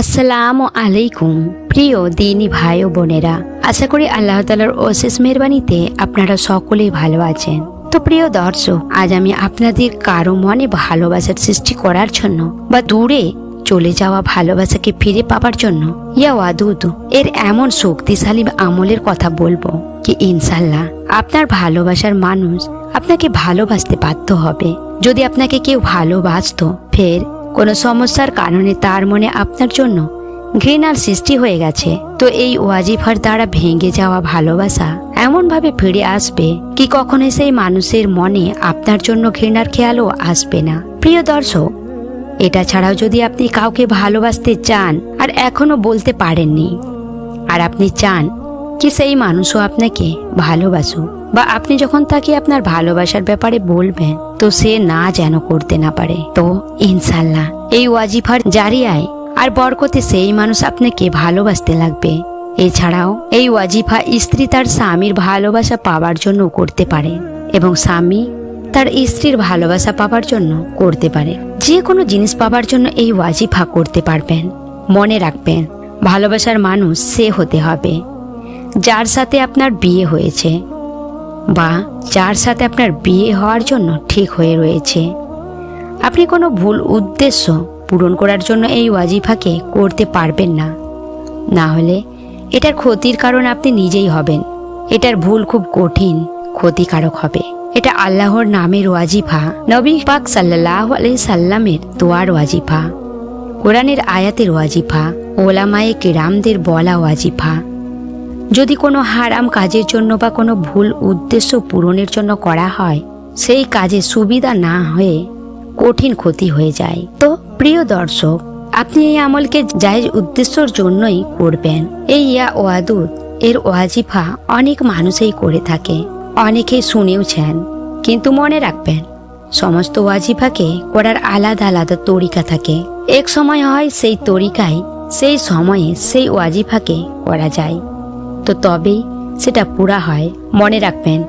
আসসালামু আলাইকুম, প্রিয় দিনী ভাই ও বোনেরা। আশা করি আল্লাহ তালার অশেষ মেহরবানিতে আপনারা সকলেই ভালো আছেন। তো প্রিয় দর্শক, আজ আমি আপনাদের কারও মনে ভালোবাসার সৃষ্টি করার জন্য বা দূরে চলে যাওয়া ভালোবাসাকে ফিরে পাবার জন্য ইয়া ওয়াদুদু, এর এমন শক্তিশালী আমলের কথা বলব কি ইনশাল্লাহ আপনার ভালোবাসার মানুষ আপনাকে ভালোবাসতে বাধ্য হবে। যদি আপনাকে কেউ ভালোবাসতো, ফের কোনো সমস্যার কারণে তার মনে আপনার জন্য ঘৃণার সৃষ্টি হয়ে গেছে। তো এই ওয়াজিফার দ্বারা ভেঙে যাওয়া ভালোবাসা এমনভাবে ফিরে আসবে কি কখনোই সেই মানুষের মনে আপনার জন্য ঘৃণার খেয়ালও আসবে না। প্রিয় দর্শক, এটা ছাড়াও যদি আপনি কাউকে ভালোবাসতে চান আর এখনও বলতে পারেননি, আর আপনি চান কি সেই মানুষও আপনাকে ভালোবাসুক। বা আপনি যখন তাকে আপনার ভালোবাসার ব্যাপারে বলবেন, তো সে না যেন করতে না পারে। তো ইনশাল্লাহ এই ওয়াজিফার জারিয়ায় আর বরকতে সেই মানুষ আপনাকে ভালোবাসতে লাগবে। এছাড়াও, এই ওয়াজিফা স্ত্রী তার স্বামীর ভালোবাসা পাওয়ার জন্য করতে পারে এবং স্বামী তার স্ত্রীর ভালোবাসা পাবার জন্য করতে পারে। যে কোনো জিনিস পাবার জন্য এই ওয়াজিফা করতে পারবেন। মনে রাখবেন, ভালোবাসার মানুষ সে হতে হবে। যার সাথে আপনার বিয়ে হয়েছে বা যার সাথে আপনার বিয়ে হওয়ার জন্য ঠিক হয়ে রয়েছে। আপনি কোনো ভুল উদ্দেশ্য পূরণ করার জন্য এই ওয়াজিফাকে করতে পারবেন না। না হলে এটার ক্ষতির কারণ আপনি নিজেই হবেন। এটার ভুল খুব কঠিন, ক্ষতিকারক হবে। এটা আল্লাহর নামের ওয়াজিফা, নবী পাক সাল্লাহ আলাই সাল্লামের দোয়ার ওয়াজিফা, কোরআনের আয়াতের ওয়াজিফা, ওলামায়ে কেরামদের বলা ওয়াজিফা। যদি কোনো হারাম কাজের জন্য বা কোনো ভুল উদ্দেশ্য পূরণের জন্য করা হয়, সেই কাজে সুবিধা না হয়ে কঠিন ক্ষতি হয়ে যায়। তো প্রিয় দর্শক, আপনি এই আমলকে জায়েজ উদ্দেশ্যর জন্যই করবেন। এই ইয়া ওয়াদুদ, এর ওয়াজিফা অনেক মানুষই করে থাকে, অনেকেই শুনেওছেন, কিন্তু মনে রাখবেন, সমস্ত ওয়াজিফাকে করার আলাদা আলাদা তরিকা থাকে। এক সময় হয় সেই তরিকায়, সেই সময়ে সেই ওয়াজিফাকে করা যায়। তো তবেই সেটা পুরা হয়। মনে রাখবেন,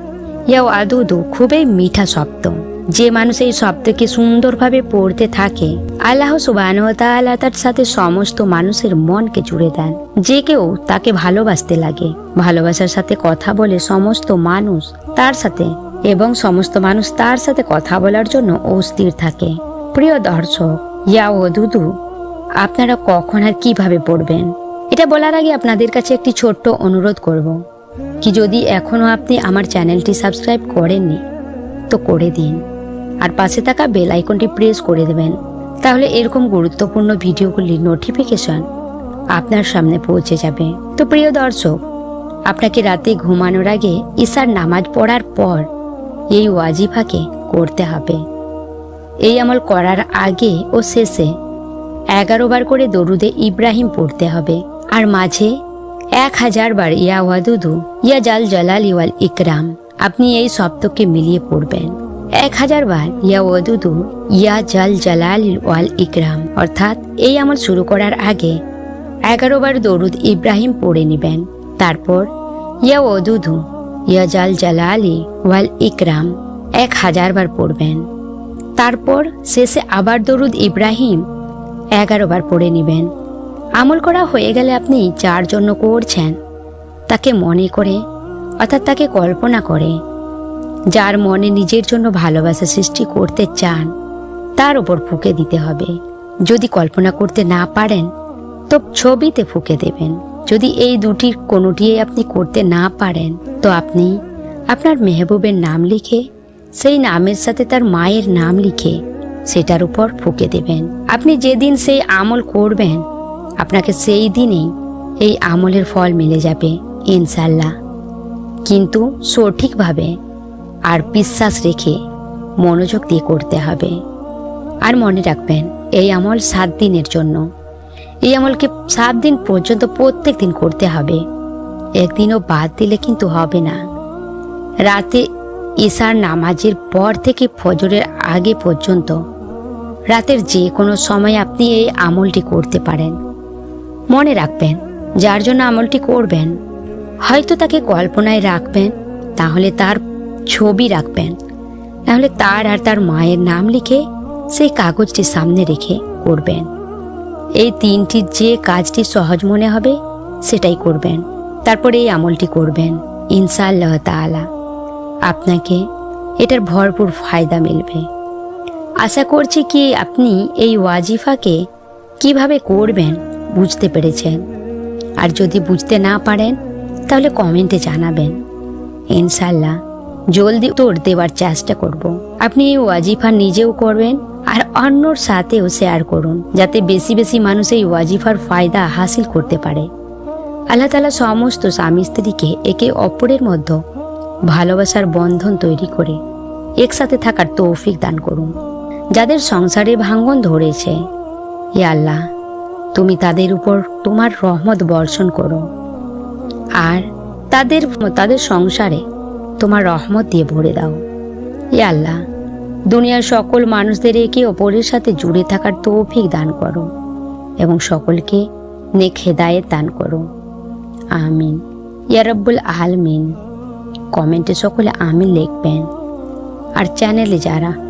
ইয়াও আদুদু খুবই মিঠা শব্দ। যে মানুষ এই শব্দকে সুন্দরভাবে পড়তে থাকে, আল্লাহ সুবাহ তার সাথে সমস্ত মানুষের মনকে জুড়ে দেন। যে কেউ তাকে ভালোবাসতে লাগে, ভালোবাসার সাথে কথা বলে সমস্ত মানুষ তার সাথে এবং সমস্ত মানুষ তার সাথে কথা বলার জন্য অস্থির থাকে। প্রিয় দর্শক, ইয়াও ওদুদু আপনারা কখন আর কীভাবে পড়বেন? এটা বলার আগে আপনাদের কাছে একটি ছোট্ট অনুরোধ করব কি যদি এখনও আপনি আমার চ্যানেলটি সাবস্ক্রাইব করেননি, তো করে দিন। আর পাশে থাকা বেল আইকনটি প্রেস করে দেবেন, তাহলে এরকম গুরুত্বপূর্ণ ভিডিওগুলির নোটিফিকেশন আপনার সামনে পৌঁছে যাবে। তো প্রিয় দর্শক, আপনাকে রাতে ঘুমানোর আগে ঈশার নামাজ পড়ার পর এই ওয়াজিফাকে করতে হবে। এই আমল করার আগে ও শেষে এগারো বার করে দরুদে ইব্রাহিম পড়তে হবে। আর মাঝে এক হাজার বার ইয়া ওয়াদুদু, ইয়া জাল জালাল ইওয়াল ইকরাম, আপনি এই শব্দকে মিলিয়ে পড়বেন। এক হাজার বার ইয়া ওয়াদুদু, ইয়া জাল জালাল ওয়াল ইকরাম, অর্থাৎ এই আমল শুরু করার আগে এগারো বার দরুদ ইব্রাহিম পড়ে নেবেন। তারপর ইয়া ওদুদু ইয়া জাল জালালি ওয়াল ইকরাম এক হাজার বার পড়বেন। তারপর শেষে আবার দরুদ ইব্রাহিম এগারো বার পড়ে নেবেন। আমল করা হয়ে গেলে আপনি যার জন্য করছেন, তাকে মনে করে, অর্থাৎ তাকে কল্পনা করে। যার মনে নিজের জন্য ভালোবাসা সৃষ্টি করতে চান, তার উপর ফুঁকে দিতে হবে। যদি কল্পনা করতে না পারেন, তো ছবিতে ফুঁকে দেবেন। যদি এই দুটির কোনোটিই আপনি করতে না পারেন, তো আপনি আপনার মেহবুবের নাম লিখে, সেই নামের সাথে তার মায়ের নাম লিখে, সেটার উপর ফুঁকে দেবেন। আপনি যেদিন সেই আমল করবেন আপনাকে সেই দিনেই এই আমলের ফল মিলে যাবে ইনশাল্লাহ কিন্তু সঠিকভাবে আর বিশ্বাস রেখে মনোযোগ দিয়ে করতে হবে। আর মনে রাখবেন, এই আমল সাত দিনের জন্য। এই আমলকে সাত দিন পর্যন্ত প্রত্যেক দিন করতে হবে। একদিনও বাদ দিলে কিন্তু হবে না। রাতে ঈশার নামাজের পর থেকে ফজরের আগে পর্যন্ত রাতের যে কোনো সময় আপনি এই আমলটি করতে পারেন। মনে রাখবেন, যার জন্য আমলটি করবেন, হয়তো তাকে কল্পনায় রাখবেন, তাহলে তার ছবি রাখবেন, তাহলে তার আর তার মায়ের নাম লিখে সেই কাগজটি সামনে রেখে করবেন। এই তিনটি যে কাজটি সহজ মনে হবে, সেটাই করবেন। তারপরে এই আমলটি করবেন, ইনশাআল্লাহ তাআলা। আপনাকে এটার ভরপুর ফায়দা মিলবে। আশা করছি কি আপনি এই ওয়াজিফাকে কীভাবে করবেন বুঝতে পেরেছেন। আর যদি বুঝতে না পারেন, তাহলে কমেন্টে জানাবেন। ইনশাল্লাহ জলদি তোর দেওয়ার চেষ্টা করব। আপনি এই ওয়াজিফা নিজেও করবেন, আর অন্যর সাথেও শেয়ার করুন, যাতে বেশি বেশি মানুষ এই ওয়াজিফার ফায়দা হাসিল করতে পারে। আল্লাহ তালা সমস্ত স্বামী স্ত্রীকে একে অপরের মধ্যে ভালোবাসার বন্ধন তৈরি করে একসাথে থাকার তৌফিক দান করুন। যাদের সংসারে ভাঙ্গন ধরেছে, হে আল্লাহ তুমি তাদের উপর তোমার রহমত বর্ষণ করো। আর তাদের তাদের সংসারে তোমার রহমত দিয়ে ভরে দাও। হে আল্লাহ, দুনিয়ার সকল মানুষদের একে অপরের সাথে জুড়ে থাকার তৌফিক দান করো এবং সকলকে নেক দান করো। আমিন। ইয়ারব্বুল আলমিন। কমেন্টে সকলে আমিন লিখবেন। আর চ্যানেলে যারা